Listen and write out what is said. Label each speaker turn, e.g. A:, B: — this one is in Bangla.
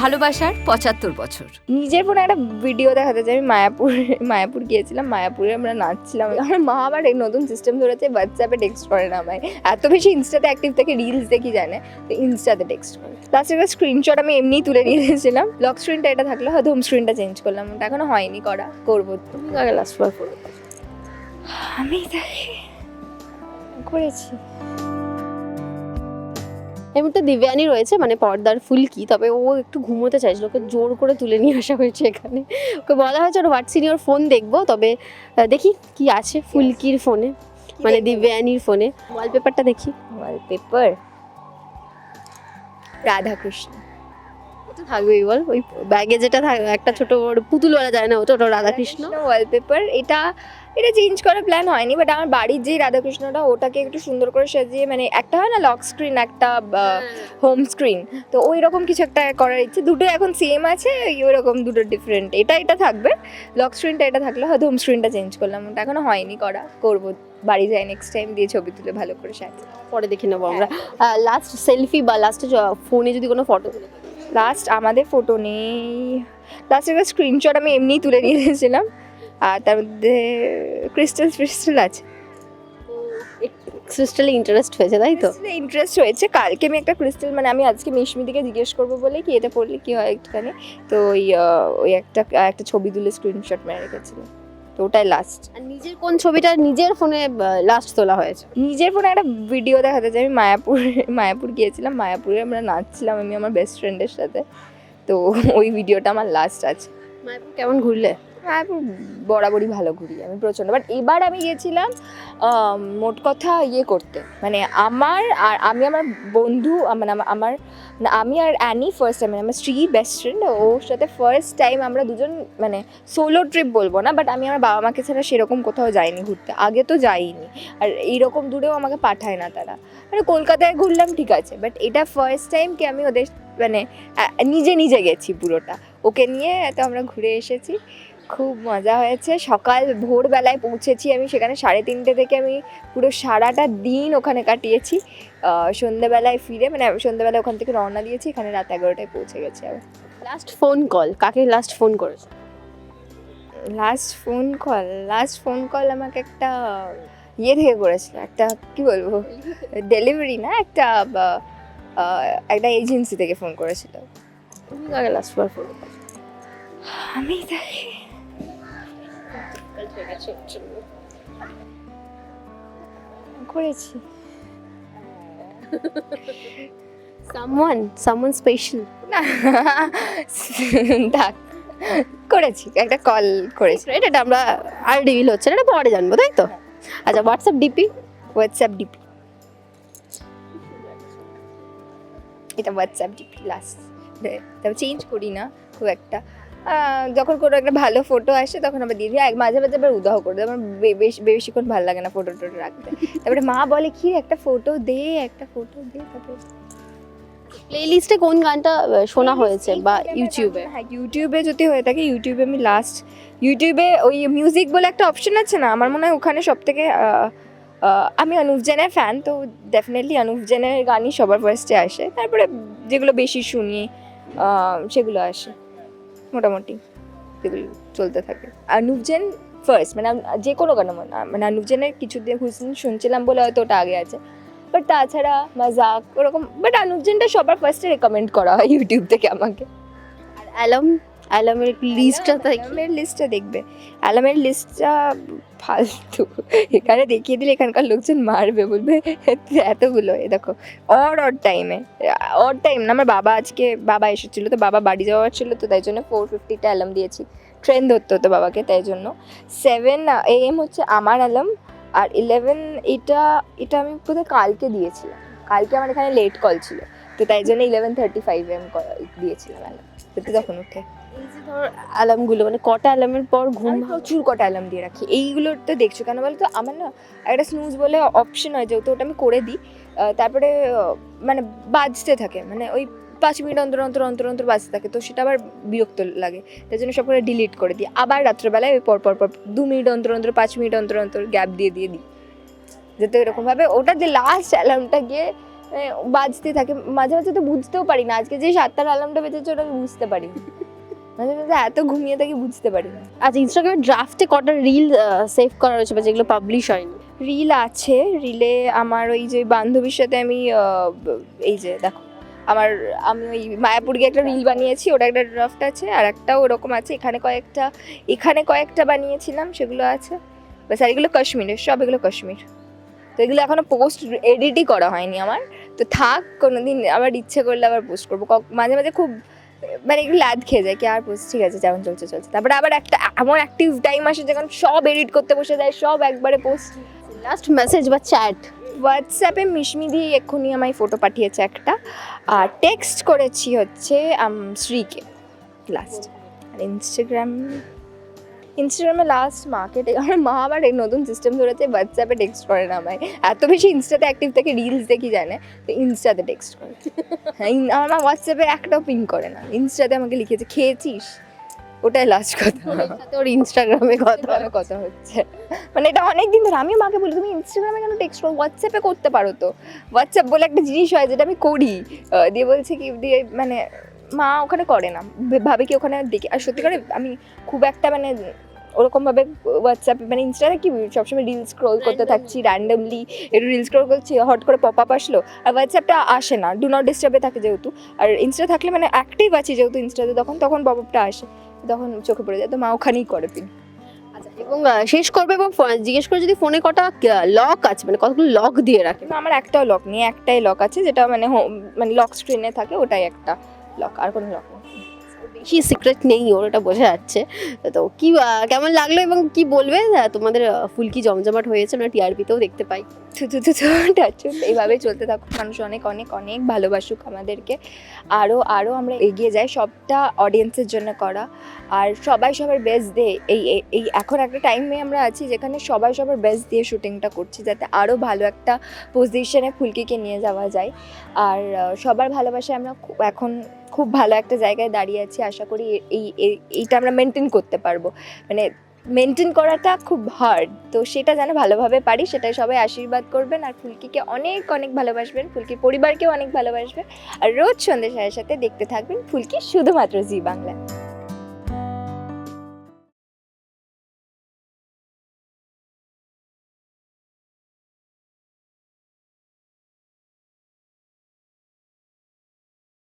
A: ভালোবাসার পঁচাত্তর বছর।
B: নিজের ফোনে একটা ভিডিও দেখাতে চাই আমি মায়াপুর মায়াপুর গিয়েছিলাম, মায়াপুরে আমরা নাচছিলাম। আমার মা আবার নতুন সিস্টেম ধরেছে হোয়াটসঅ্যাপে টেক্সট করে না আমায়। এত বেশি ইনস্টাতে অ্যাক্টিভ থেকে রিলস দেখি জানে, তো ইনস্টাতে টেক্সট করে। লাস্টে একটা স্ক্রিনশট আমি এমনিই তুলে নিয়ে এসেছিলাম লক স্ক্রিনটা এটা থাকল, হয়তো হোম স্ক্রিনটা চেঞ্জ করলাম, ওটা এখনও হয়নি, করা, করব।
C: তুমি লাস্ট বার ফলো
B: আমি তাকে করেছি।
C: এই মুহূর্তে দিব্যানি রয়েছে মানে পর্দার ফুলকি তবে ও একটু ঘুমোতে চাইছিল ওকে জোর করে তুলে নিয়ে আসা হয়েছে এখানে। ওকে বলা হয়েছে ওর হোয়াটসঅ্যাপ ওর ফোন দেখব তবে দেখি কি আছে ফুলকির ফোনে মানে দিব্যানির ফোনে। ওয়ালপেপারটা দেখি।
B: ওয়ালপেপার? রাধাকৃষ্ণ।
C: তো থাকবেই বল ওই ব্যাগে যেটা একটা ছোট পুতুল পুতুলওয়ালা যায় না ওটা ওটা রাধাকৃষ্ণ
B: ওয়ালপেপার এটা এটা চেঞ্জ করার প্ল্যান হয়নি বাট আমার বাড়ির যে রাধাকৃষ্ণটা ওটাকে একটু সুন্দর করে সাজিয়ে মানে একটা হয় না লক স্ক্রিন একটা হোম। স্ক্রিন তো ওই রকম কিছু একটা করার ইচ্ছে। দুটো এখন সেম আছে ওই রকম দুটো ডিফারেন্ট এটা এটা থাকবে। লক স্ক্রিনটা এটা থাকলে হয়তো হোম স্ক্রিনটা চেঞ্জ করলাম ওটা এখনও হয়নি করা। করব। বাড়ি যাই নেক্সট টাইম দিয়ে ছবি তুলে ভালো করে সাজিয়ে।
C: পরে দেখে নেব আমরা। লাস্ট সেলফি বা লাস্টে ফোনে যদি কোনো ফটো
B: লাস্ট আমাদের ফটো নেই। লাস্ট একটা স্ক্রিনশট আমি এমনিই তুলে নিয়ে এসেছিলাম। আর তার মধ্যে ক্রিস্টাল ফ্রিস্টাল আছে।
C: ক্রিস্টালে ইন্টারেস্ট হয়েছে তাই তো?
B: ইন্টারেস্ট হয়েছে। কালকে আমি একটা ক্রিস্টাল মানে আমি আজকে মিশমিদিকে জিজ্ঞেস করব বলে কি এটা পড়লে কি হয় একটুখানি। তো ওই ওই একটা একটা ছবি তুলে স্ক্রিনশট মেরে রেখেছিল। তো ওটাই লাস্ট
C: আর নিজের কোন ছবিটা নিজের ফোনে লাস্ট তোলা হয়েছে?
B: নিজের ফোনে একটা ভিডিও দেখাতে চাই। আমি মায়াপুর মায়াপুর গিয়েছিলাম। মায়াপুরে আমরা নাচছিলাম আমি আমার বেস্ট ফ্রেন্ডের সাথে। তো ওই ভিডিওটা আমার লাস্ট আছে।
C: মায়াপুর কেমন ঘুরলে?
B: মায়াপুর বরাবরই ভালো ঘুরি, আমি প্রচণ্ড। বাট এবার আমি গিয়েছিলাম মোট কথা ইয়ে করতে। মানে আমার আর আমি আমার বন্ধু মানে আমার মানে আমি আর অ্যানি ফার্স্ট টাইম মানে আমার স্ত্রী বেস্ট ফ্রেন্ড ওর সাথে ফার্স্ট টাইম আমরা দুজন মানে সোলো ট্রিপ বলব না বাট আমি আমার বাবা মাকে ছাড়া সেরকম কোথাও যাইনি ঘুরতে। আগে তো যাইনি, আর এইরকম দূরেও আমাকে পাঠায় না তারা। মানে কলকাতায় ঘুরলাম ঠিক আছে বাট এটা ফার্স্ট টাইম কি আমি ওদের মানে নিজে নিজে গেছি পুরোটা। ওকে নিয়ে তো আমরা ঘুরে এসেছি। খুব মজা হয়েছে। সকাল ভোরবেলায় পৌঁছেছি আমি সেখানে সাড়ে তিনটে থেকে আমি পুরো সারাটা দিন ওখানে কাটিয়েছি। সন্ধ্যেবেলায় ফিরে মানে সন্ধ্যেবেলায় ওখান থেকে রওনা দিয়েছি এখানে রাত এগারোটায় পৌঁছে গেছি আমি
C: লাস্ট ফোন কল কাকে লাস্ট ফোন করেছে?
B: Last phone call last phone call আমাকে একটা ইয়ে থেকে করেছিল একটা কি বলব ডেলিভারি না একটা একটা এজেন্সি থেকে ফোন করেছিল।
C: তুমি কাকে ফোন
B: আমি তাকে করেছি।
C: সামওয়ান সামওয়ান স্পেশাল
B: না থাক করেছি একটা কল করেছি
C: এটা আমরা আর রিভিল হচ্ছে না এটা পরে জানব তাই তো? আচ্ছা হোয়াটসঅ্যাপ ডিপি
B: হোয়াটসঅ্যাপ ডিপি এটা হোয়াটসঅ্যাপ ডিপি লাস্ট তবে চেঞ্জ করি না খুব একটা। যখন কোনো একটা ভালো ফটো আসে তখন আবার দিদি আর মাঝে মাঝে আবার উদাহ করে দিই। আমার বেশ বেশিক্ষণ ভালো লাগে না ফটো টোটো রাখতে। তারপরে মা বলে কি একটা ফটো দে একটা ফটো দে। তারপরে
C: প্লেলিস্টে কোন গানটা শোনা হয়েছে বা ইউটিউবে
B: হ্যাঁ ইউটিউবে যদি হয়ে থাকে ইউটিউবে আমি লাস্ট ইউটিউবে ওই মিউজিক বলে একটা অপশন আছে না? আমার মনে হয় ওখানে সব থেকে আমি অনুপ জেনের ফ্যান তো ডেফিনেটলি অনুপ জেনের গানই সবার ফার্স্টে আসে। তারপরে যেগুলো বেশি শুনি সেগুলো আসে। মোটামুটি যেগুলো চলতে থাকে। আনুপজেন ফার্স্ট মানে যে কোনো গান মানে আনুপজেনের কিছুদিন হুসিন শুনছিলাম বলে হয়তো ওটা আগে আছে। বাট তাছাড়া মাজাক ওরকম বাট আনুপজেনটা সবার ফার্স্টে রেকমেন্ড করা হয় ইউটিউব থেকে আমাকে।
C: আর অ্যালাম? অ্যালামের লিস্টটা
B: অ্যালামের লিস্টটা দেখবে। অ্যালামের লিস্টটা ফালতু। এখানে দেখিয়ে দিলে এখানকার লোকজন মারবে, বলবে, এতগুলো, এ দেখো অর অর টাইমে অর টাইম না, আমার বাবা আজকে, বাবা এসেছিল তো, বাবা বাড়ি যাওয়ার ছিল তো, তাই জন্য ফোর ফিফটিটা অ্যালাম দিয়েছি। ট্রেন ধরতে হতো বাবাকে, তাই জন্য। সেভেন এ এম হচ্ছে আমার অ্যালাম আর ইলেভেন এটা এটা আমি বোধহয় কালকে দিয়েছিলাম। কালকে আমার এখানে লেট কল ছিল। তো তাই জন্য ইলেভেন থার্টি ফাইভ এম দিয়েছিলাম অ্যালাম তো তখন উঠে।
C: এই যে ধর অ্যালামগুলো মানে কটা অ্যালামের পর ঘুম
B: প্রচুর কটা অ্যালার্ম দিয়ে রাখি। এইগুলোর তো দেখছ কেন বলতো? আমার না একটা স্নুজ বলে অপশন হয় যেহেতু ওটা আমি করে দিই। তারপরে মানে বাজতে থাকে। মানে ওই পাঁচ মিনিট অন্তর অন্তর অন্তর অন্তর বাজতে থাকে। তো সেটা আবার বিরক্ত লাগে। তাই জন্য সব করে ডিলিট করে দিই। আবার রাত্রেবেলায় ওই পর পর পর দু মিনিট অন্তর অন্তর পাঁচ মিনিট অন্তর অন্তর গ্যাপ দিয়ে দিয়ে দিই। যাতে এরকমভাবে ওটা যে লাস্ট অ্যালার্মটা গিয়ে বাজতে থাকে। মাঝে মাঝে তো বুঝতেও পারি না। আজকে যে সাতটার অ্যালার্মটা বেজেছে ওটা আমি বুঝতে পারি। মাঝে মাঝে এত ঘুমিয়ে থাকি বুঝতে পারি না।
C: আচ্ছা ইনস্টাগ্রামে ড্রাফটে কটা রিল সেভ করা রয়েছে বা যেগুলো পাবলিশ হয়নি?
B: রিল আছে। রিলে আমার ওই যে বান্ধবীর সাথে আমি এই যে দেখো আমার আমি ওই মায়াপুর গিয়ে একটা রিল বানিয়েছি ওটা একটা ড্রাফট আছে আর একটা ওরকম আছে। এখানে কয়েকটা এখানে কয়েকটা বানিয়েছিলাম সেগুলো আছে। ব্যাস আর এগুলো কাশ্মীরের সব এগুলো কাশ্মীর। তো এগুলো এখনও পোস্ট এডিটই করা হয়নি আমার। তো থাক কোনোদিন আবার ইচ্ছে করলে আবার পোস্ট করব। মাঝে মাঝে খুব মানে একটু ল্যাদ খেয়ে যায় কি আর পোস্ট ঠিক আছে যেমন চলছে চলছে। তারপরে আবার একটা এমন অ্যাক্টিভ টাইম আসে যখন সব এডিট করতে বসে যায় সব একবারে পোস্ট
C: লাস্ট মেসেজ বা চ্যাট
B: হোয়াটসঅ্যাপে মিশমিদি এক্ষুনি আমায় ফটো পাঠিয়েছে একটা। আর টেক্সট করেছি হচ্ছে শ্রীকে লাস্ট আর ইনস্টাগ্রাম ইনস্টাগ্রামে লাস্ট মাকে আমার মা আবার নতুন সিস্টেম ধরেছে হোয়াটসঅ্যাপে টেক্সট করে না আমায়। এত বেশি ইনস্টাতে অ্যাক্টিভ থাকে রিলস দেখি জানে তো ইনস্টাতে টেক্সট করে। হ্যাঁ আমার মা হোয়াটসঅ্যাপে একটাও পিং করে না। ইনস্টাতে আমাকে লিখেছে খেয়েছিস? ওটাই লাস্ট কথা।
C: ওর ইনস্টাগ্রামে কথা
B: কথা কথা হচ্ছে। মানে এটা অনেক দিন ধরে আমি মাকে বলি তুমি ইনস্টাগ্রামে কেন টেক্সট করো? হোয়াটসঅ্যাপে করতে পারো তো। হোয়াটসঅ্যাপ বলে একটা জিনিস হয় যেটা আমি করি। দিয়ে বলছে কি দিয়ে মানে মা ওখানে করে না। ভাবে কি ওখানে দেখি। আর সত্যি করে আমি খুব একটা মানে ওরকমভাবে হোয়াটসঅ্যাপে মানে ইনস্টাতে কি সবসময় রিলস স্ক্রোল করতে থাকছি র্যান্ডমলি একটু রিলস স্ক্রোল করছি হট করে পপ আপ আসলো। আর হোয়াটসঅ্যাপটা আসে না ডু নট ডিস্টার্বে থাকে যেহেতু। আর ইনস্টা থাকলে মানে অ্যাক্টিভ আছি যেহেতু ইনস্টাতে তখন তখন পপ আপটা আসে। তখন চোখে পড়ে যায়। তো মা ওখানেই করে পিন।
C: আচ্ছা এবং শেষ করবে এবং জিজ্ঞেস করে যদি ফোনে কটা লক আছে মানে কতগুলো লক দিয়ে রাখে?
B: আমার একটাও লক নেই একটাই লক আছে যেটা মানে মানে লক স্ক্রিনে থাকে ওটাই একটা। লক আর কোনো লক
C: বেশি সিক্রেট নেই, ওর এটা বোঝা যাচ্ছে। তো কি কেমন লাগল এবং কি বলবে? তোমাদের ফুলকি জমজমাট হয়েছে, আমরা টিআরপিতেও দেখতে পাই।
B: এইভাবে চলতে থাকুক। মানুষ অনেক অনেক অনেক ভালোবাসুক আমাদেরকে। আরও আরও আমরা এগিয়ে যাই, সবটা অডিয়েন্সের জন্য করা। আর সবাই সবার বেস্ট দিয়ে এই, এই- এখন একটা টাইমে আমরা আছি যেখানে সবাই সবার বেস্ট দিয়ে শুটিংটা করছি, যাতে আরও ভালো একটা পজিশনে ফুলকিকে নিয়ে যাওয়া যায়। আর সবার ভালোবাসায় আমরা এখন খুব ভালো একটা জায়গায় দাঁড়িয়ে আছি, আশা করি এই এই- এইটা আমরা মেনটেন করতে পারব। মানে মেনটেন করাটা খুব হার্ড তো সেটা যেন ভালোভাবে পারি, সেটাই সবাই আশীর্বাদ করবেন। আর ফুলকিকে অনেক অনেক ভালোবাসবেন, ফুলকির পরিবারকেও অনেক ভালোবাসবেন। আর রোজ সন্ধ্যে সাথে দেখতে থাকবেন ফুলকি শুধুমাত্র জি বাংলা।